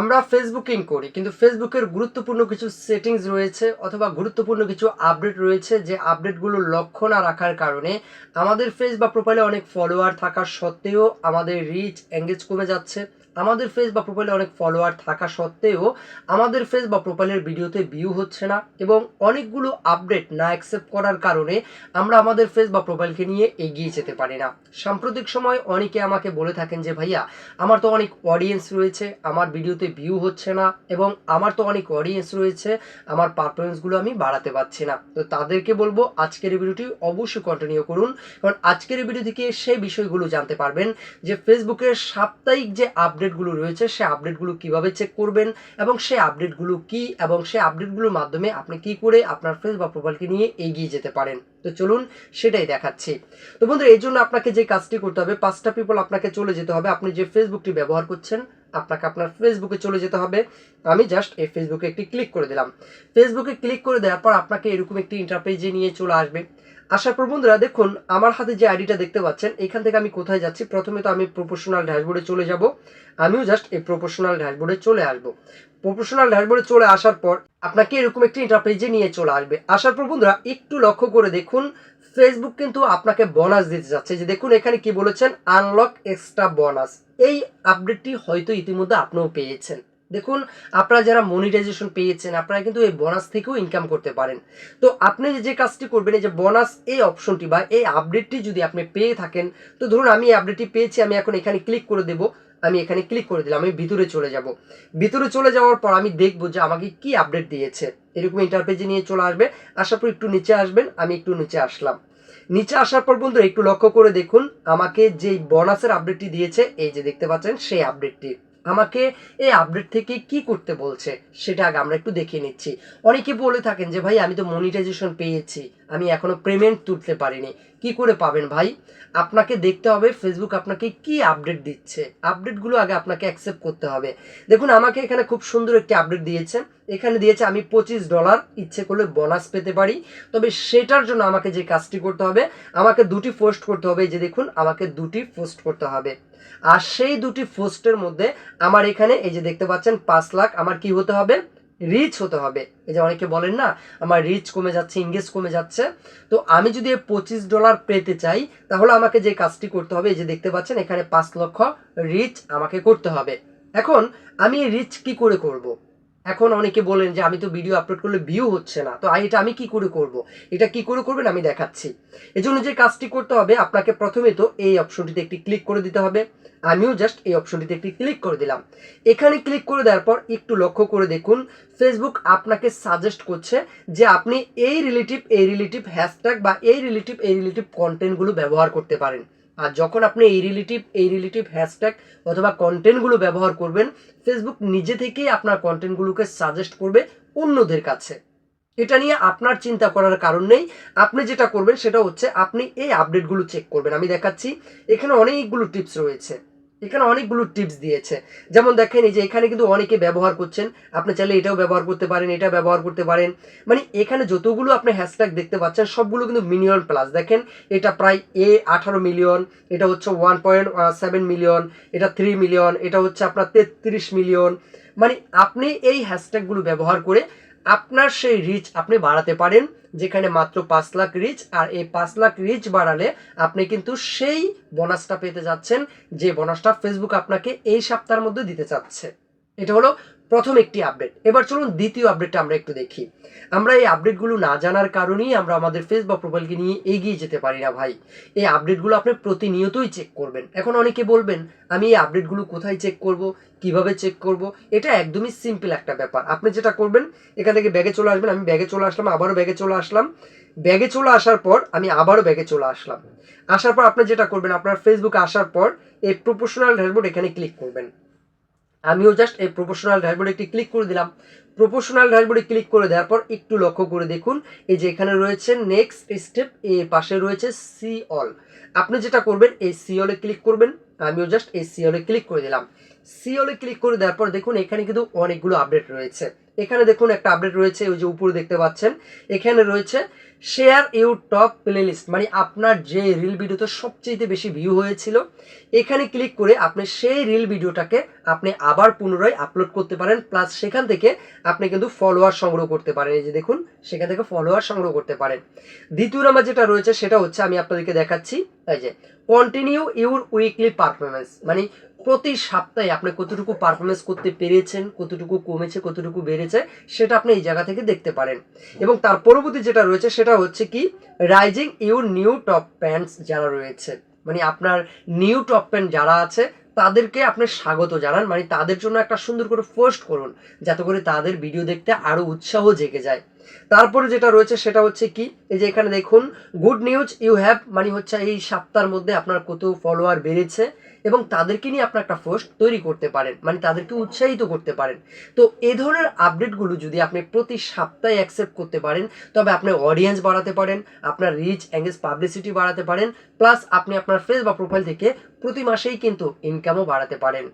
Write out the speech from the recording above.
আমরা ফেসবুকিং করি, কিন্তু ফেসবুকের গুরুত্বপূর্ণ কিছু সেটিংস রয়েছে অথবা গুরুত্বপূর্ণ কিছু আপডেট রয়েছে যে আপডেটগুলো লক্ষ্য না রাখার কারণে আমাদের ফেস বা প্রোফাইলে অনেক ফলোয়ার থাকা সত্ত্বেও আমাদের রিচ এঙ্গেজ কমে যাচ্ছে। আমাদের ফেস বা প্রোফাইলে অনেক ফলোয়ার থাকা সত্ত্বেও আমাদের ফেস বা প্রোফাইলের ভিডিওতে ভিউ হচ্ছে না এবং অনেকগুলো আপডেট না অ্যাকসেপ্ট করার কারণে আমরা আমাদের ফেস বা প্রোফাইলকে নিয়ে এগিয়ে যেতে পারি না। সাম্প্রতিক সময় অনেকে আমাকে বলে থাকেন যে, ভাইয়া, আমার তো অনেক অডিয়েন্স রয়েছে, আমার ভিডিওতে ভিউ হচ্ছে না এবং আমার তো অনেক অডিয়েন্স রয়েছে, আমার পারফরমেন্সগুলো আমি বাড়াতে পারছি না। তো তাদেরকে বলব, আজকের ভিডিওটি অবশ্যই কন্টিনিউ করুন, কারণ আজকের ভিডিও থেকে সেই বিষয়গুলো জানতে পারবেন যে ফেসবুকের সাপ্তাহিক যে আপডেটগুলো রয়েছে, সে আপডেটগুলো কীভাবে চেক করবেন এবং সেই আপডেটগুলো কি এবং সেই আপডেটগুলোর মাধ্যমে আপনি কি করে আপনার ফেস বা প্রোফাইলকে নিয়ে এগিয়ে যেতে পারেন। তো চলুন সেটাই দেখাচ্ছি। তো বন্ধুরা, এই জন্য আপনাকে যে কাজটি করতে হবে, পাঁচটা পিপল আপনাকে চলে যেতে হবে। আপনি যে ফেসবুকটি ব্যবহার করছেন, আপনাকে আপনার ফেসবুকে চলে যেতে হবে। আমি জাস্ট এই ফেসবুকে একটি ক্লিক করে দিলাম। ফেসবুকে ক্লিক করে দেওয়ার পর আপনাকে এরকম একটি ইন্টারপেজে নিয়ে চলে আসবে। আসার পর বন্ধুরা, দেখুন, আমার হাতে যে আইডিটা দেখতে পাচ্ছেন, এখান থেকে আমি কোথায় যাচ্ছি? প্রথমে তো আমি প্রফেশনাল ড্যাশবোর্ডে চলে যাব। আমিও জাস্ট এই প্রফেশনাল ড্যাশবোর্ডে চলে আসব। প্রফেশনাল ড্যাশবোর্ডে চলে আসার পর আপনাকে এরকম একটি ইন্টারপেজে নিয়ে চলে আসবে। আসার পর বন্ধুরা, একটু লক্ষ্য করে দেখুন ফেসবুক কিন্তু আপনাকে বোনাস দিতে যাচ্ছে। যে দেখুন, এখানে কি বলেছেন? আনলক এক্সট্রা বোনাস এই আপডেটটি হয়তো ইতিমধ্যে আপনিও পেয়েছেন। দেখুন, আপনারা যারা মনিটাইজেশন পেয়েছেন, আপনারা কিন্তু এই বোনাস থেকেও ইনকাম করতে পারেন। তো আপনি যে কাজটি করবেন, এই যে বোনাস এই অপশনটি বা এই আপডেটটি যদি আপনি পেয়ে থাকেন, তো ধরুন আমি আপডেটটি পেয়েছি, আমি এখন এখানে ক্লিক করে দেব, আমি এখানে ক্লিক করে দিলাম, আমি ভিতরে চলে যাব। ভিতরে চলে যাওয়ার পর আমি দেখব যে আমাকে কি আপডেট দিয়েছে। এরকম ইন্টারপেজে নিয়ে চলে আসবে আসার পর একটু নিচে আসবেন, আমি একটু নিচে আসলাম। নিচে আসার পর বন্ধুরা, একটু লক্ষ্য করে দেখুন, আমাকে যেই বোনাসের আপডেটটি দিয়েছে, এই যে দেখতে পাচ্ছেন, সেই আপডেটটি আমাকে এই আপডেট থেকে কি করতে বলছে, সেটা আগে আমরা একটু দেখে নিচ্ছি। অনেকে বলে থাকেন যে, ভাই, আমি তো মনিটাইজেশন পেয়েছি। আমি এখনও পেমেন্ট তুলতে পারিনি। কি করে পাবেন ভাই? আপনাকে দেখতে হবে ফেসবুক আপনাকে কি আপডেট দিচ্ছে। আপডেটগুলো আগে আপনাকে অ্যাকসেপ্ট করতে হবে। দেখুন, আমাকে এখানে খুব সুন্দর একটি আপডেট দিয়েছে। এখানে দিয়েছে, আমি পঁচিশ ডলার ইচ্ছে করলে বোনাস পেতে পারি। তবে সেটার জন্য আমাকে যে কাজটি করতে হবে, আমাকে দুটি পোস্ট করতে হবে। যে দেখুন, আমাকে দুটি পোস্ট করতে হবে। আর সেই দুটি পোস্টের মধ্যে আমার এখানে, এই যে দেখতে পাচ্ছেন, পাঁচ লাখ। আমার কি হতে হবে? রিচ হতে হবে। এই যে অনেকে বলেন না, আমার রিচ কমে যাচ্ছে ইংগেজ কমে যাচ্ছে। তো আমি যদি পঁচিশ ডলার পেতে চাই, তাহলে আমাকে যে কাজটি করতে হবে, এই যে দেখতে পাচ্ছেন, এখানে পাঁচ লক্ষ রিচ আমাকে করতে হবে। এখন আমি রিচ কি করে করব। এখন অনেকে বলেন যে আমি তো ভিডিও আপলোড করলে ভিউ হচ্ছে না। তো এটা আমি কি করে করব। এটা কি করে করবেন? আমি দেখাচ্ছি। এজন্য যে কাজটি করতে হবে, আপনাকে প্রথমে তো এই অপশনটিতে একটি ক্লিক করে দিতে হবে। আমিও জাস্ট এই অপশনটিতে একটি ক্লিক করে দিলাম। এখানে ক্লিক করে দেওয়ার পর একটু লক্ষ্য করে দেখুন ফেসবুক আপনাকে সাজেস্ট করছে যে আপনি এই রিলেটিভ এই রিলেটিভ হ্যাশট্যাগ বা এই রিলেটিভ এই রিলেটিভ কন্টেন্টগুলো ব্যবহার করতে পারেন। আর যখন আপনি এই রিলেটিভ এই রিলেটিভ হ্যাশট্যাগ অথবা কন্টেন্টগুলো ব্যবহার করবেন ফেসবুক নিজে থেকেই আপনার কন্টেন্টগুলোকে সাজেস্ট করবে অন্যদের কাছে। এটা নিয়ে আপনার চিন্তা করার কারণ নেই। আপনি যেটা করবেন সেটা হচ্ছে আপনি এই আপডেটগুলো চেক করবেন। আমি দেখাচ্ছি, এখানে অনেকগুলো টিপস রয়েছে। এখানে অনেকগুলো টিপস দিয়েছে। যেমন দেখেন, এই যে এখানে কিন্তু অনেকে ব্যবহার করছেন। আপনি চাইলে এটাও ব্যবহার করতে পারেন, এটা ব্যবহার করতে পারেন। মানে এখানে যতগুলো আপনি হ্যাশট্যাগ দেখতে পাচ্ছেন, সবগুলো কিন্তু মিলিয়ন প্লাস দেখেন, এটা প্রায় এ আঠারো মিলিয়ন এটা হচ্ছে ওয়ান পয়েন্ট সেভেন মিলিয়ন এটা থ্রি মিলিয়ন এটা হচ্ছে আপনার তেত্রিশ মিলিয়ন মানে আপনি এই হ্যাশট্যাগুলো ব্যবহার করে আপনার সেই রিচ আপনি বাড়াতে পারেন, যেখানে মাত্র পাঁচ লাখ রিচ আর এই পাঁচ লাখ রিচ বাড়ালে আপনি কিন্তু সেই বোনাসটা পেতে যাচ্ছেন, যে বোনাসটা ফেসবুক আপনাকে এই সপ্তাহের মধ্যে দিতে চাচ্ছে। এটা হলো প্রথম একটি আপডেট এবার চলুন দ্বিতীয় আপডেটটা আমরা একটু দেখি। আমরা এই আপডেটগুলো না জানার কারণেই আমরা আমাদের ফেস বা প্রোফাইলকে নিয়ে এগিয়ে যেতে পারি না ভাই। এই আপডেটগুলো আপনি প্রতিনিয়তই চেক করবেন। এখন অনেকে বলবেন, আমি এই আপডেটগুলো কোথায় চেক করব? কীভাবে চেক করব? এটা একদমই সিম্পল একটা ব্যাপার। আপনি যেটা করবেন, এখান থেকে ব্যাগে চলে আসবেন, আমি ব্যাগে চলে আসলাম, আবারও ব্যাগে চলে আসলাম। ব্যাগে চলে আসার পর আমি আবারও ব্যাগে চলে আসলাম। আসার পর আপনি যেটা করবেন, আপনার ফেসবুকে আসার পর এই প্রফেশনাল ড্যাশবোর্ড এখানে ক্লিক করবেন। আমিও জাস্ট এই প্রফেশনাল ড্যাশবোর্ডে একটি ক্লিক করে দিলাম। প্রফেশনাল ড্যাশবোর্ডে ক্লিক করে দেওয়ার পর একটু লক্ষ্য করে দেখুন, এই যে এখানে রয়েছে নেক্সট স্টেপ এ পাশে রয়েছে সি অল আপনি যেটা করবেন, এই সি অলে ক্লিক করবেন, আমিও জাস্ট এই সি অলে ক্লিক করে দিলাম। সিওলে ক্লিক করে দেওয়ার পর দেখুন, এখানে কিন্তু অনেকগুলো আপডেট রয়েছে। এখানে দেখুন একটা আপডেট রয়েছে, ওই যে উপরে দেখতে পাচ্ছেন, এখানে রয়েছে শেয়ার ইউ টপ প্লেলিস্ট মানে আপনার যে রিল ভিডিওতে সবচেয়ে বেশি ভিউ হয়েছিল, এখানে ক্লিক করে আপনি সেই রিল ভিডিওটাকে আপনি আবার পুনরায় আপলোড করতে পারেন প্লাস সেখান থেকে আপনি কিন্তু ফলোয়ার সংগ্রহ করতে পারেন। এই যে দেখুন, সেখান থেকে ফলোয়ার সংগ্রহ করতে পারেন। দ্বিতীয় নাম্বার যেটা রয়েছে, সেটা হচ্ছে আমি আপনাদেরকে দেখাচ্ছি, এই যে কন্টিনিউ ইউর উইকলি পারফরমেন্স মানে প্রতি সপ্তাহে আপনি কতটুকু পারফরমেন্স করতে পেরেছেন, কতটুকু কমেছে, কতটুকু বেড়েছে, সেটা আপনি এই জায়গা থেকে দেখতে পারেন। এবং তার পরবর্তী যেটা রয়েছে, সেটা হচ্ছে কি rising you new top pants যারা রয়েছে মানে আপনার নিউ টপ প্যান্ট যারা আছে, তাদেরকে আপনি স্বাগত জানান মানে তাদের জন্য একটা সুন্দর করে পোস্ট করুন, যাতে করে তাদের ভিডিও দেখতে আরও উৎসাহ জেগে যায়। তারপরে যেটা রয়েছে, সেটা হচ্ছে কি, এই যে এখানে দেখুন গুড নিউজ ইউ হ্যাভ মানে হচ্ছে এই সপ্তাহের মধ্যে আপনার কত ফলোয়ার বেড়েছে এবং তাদেরকে নিয়ে আপনার একটা পোস্ট তৈরি করতে পারেন মানে তাদেরকে উৎসাহিত করতে পারেন। তো এ ধরনের আপডেটগুলো যদি আপনি প্রতি সপ্তাহে অ্যাকসেপ্ট করতে পারেন, তবে আপনি অডিয়েন্স বাড়াতে পারেন, আপনার রিচ এঙ্গেজ পাবলিসিটি বাড়াতে পারেন প্লাস আপনি আপনার ফেস বা প্রোফাইল থেকে প্রতি মাসেই কিন্তু ইনকামও বাড়াতে পারেন।